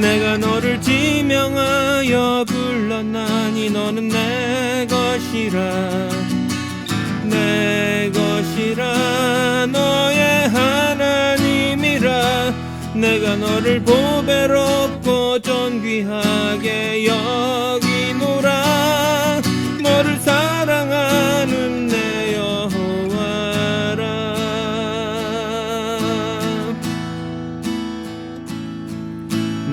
내가 너를 지명하여 불렀나니 너는 내 것이라. 내 것이라. 너의 하나님이라. 내가 너를 보배롭고 존귀하게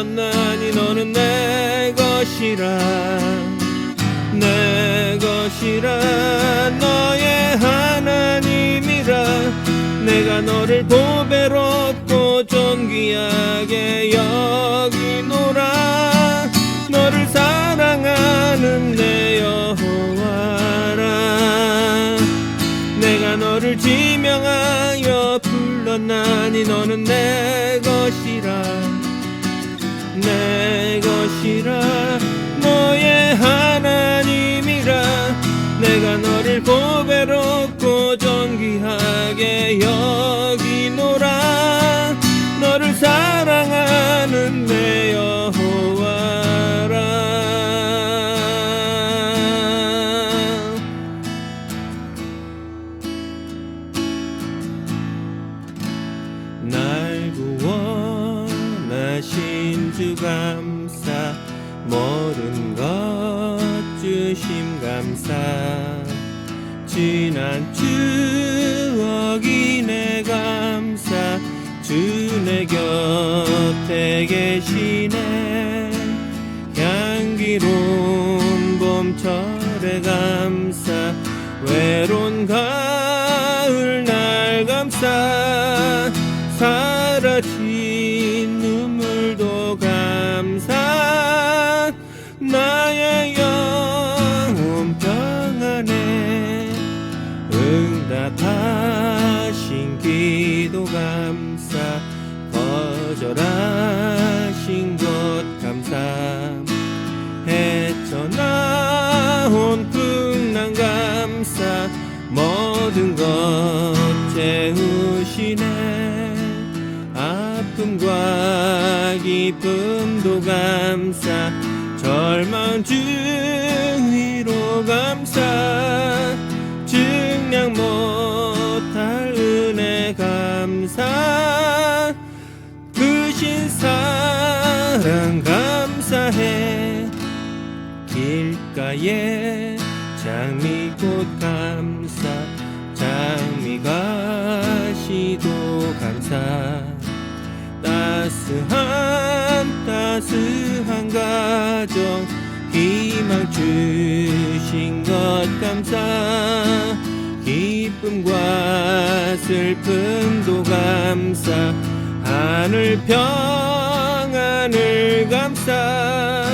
렀나니 너는 내 것이라. 내 것이라. 너의 하나님이라. 내가 너를 보배롭고 존귀하게 여기노라. 너를 사랑하는 내 여호와라. 내가 너를 지명하여 불렀나니 너는 내 것이라 내 것이라 너의 하나님이라 내가 너를 보배롭고 존귀하게 여기 하신 주 감사 모든 것 주심 감사. 지난 추억이 내 감사 주 내 곁에 계시네. 향기로운 봄철에 감사 외로운 가을 날 감사 거절하신 것 감사 헤쳐나온 풍랑 감사 모든 것 채우시네. 아픔과 기쁨도 감사 절망 주위로 감사 증량 못할 은혜 감사 사랑 감사해. 길가에 장미꽃 감사. 장미가 시도 감사. 따스한 따스한 가정 희망 주신 것 감사. 기쁨과 슬픔도 감사 하늘 평안을 감사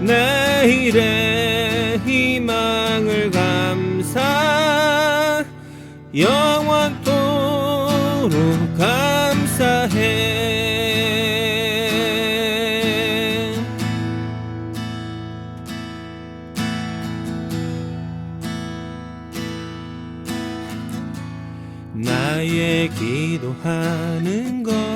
내일의 희망을 감사 영원토록 감사해. 나의 기도하는 것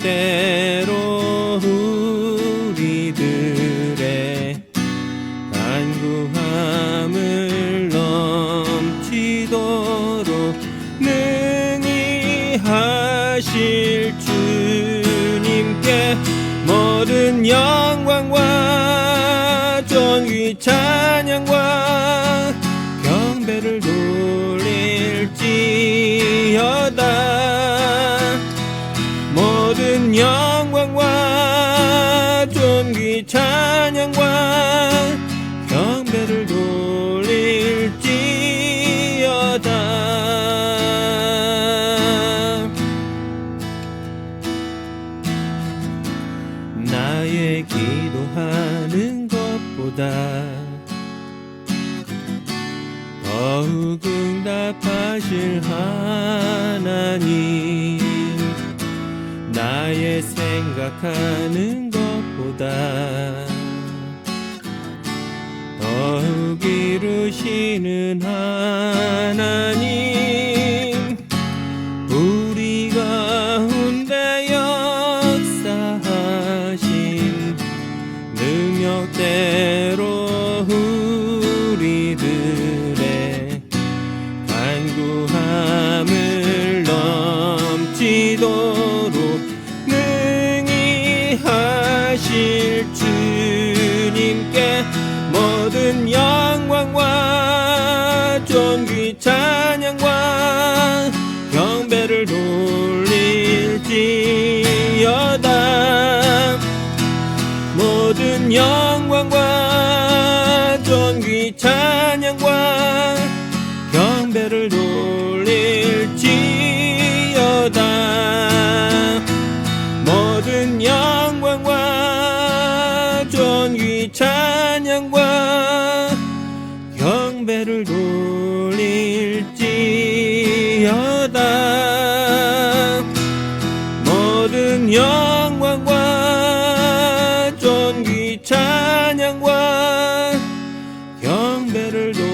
능력대로 우리들의 간구함을 넘치도록 능히 하실 주님께 모든 영광과 존귀 찬양과 경배를 돌릴지 경배를 돌릴지어다. 나의 기도하는 것보다 더욱 응답하실 하나님. 나의 생각하는 것보다 이루시는 하나님 전귀 찬양과 경배를 돌릴지어다. 모든 영광과 전귀 찬양과 경배를 돌릴지어다 경배를 돌릴지어다. 모든 영광과 존귀 찬양과 경배를 돌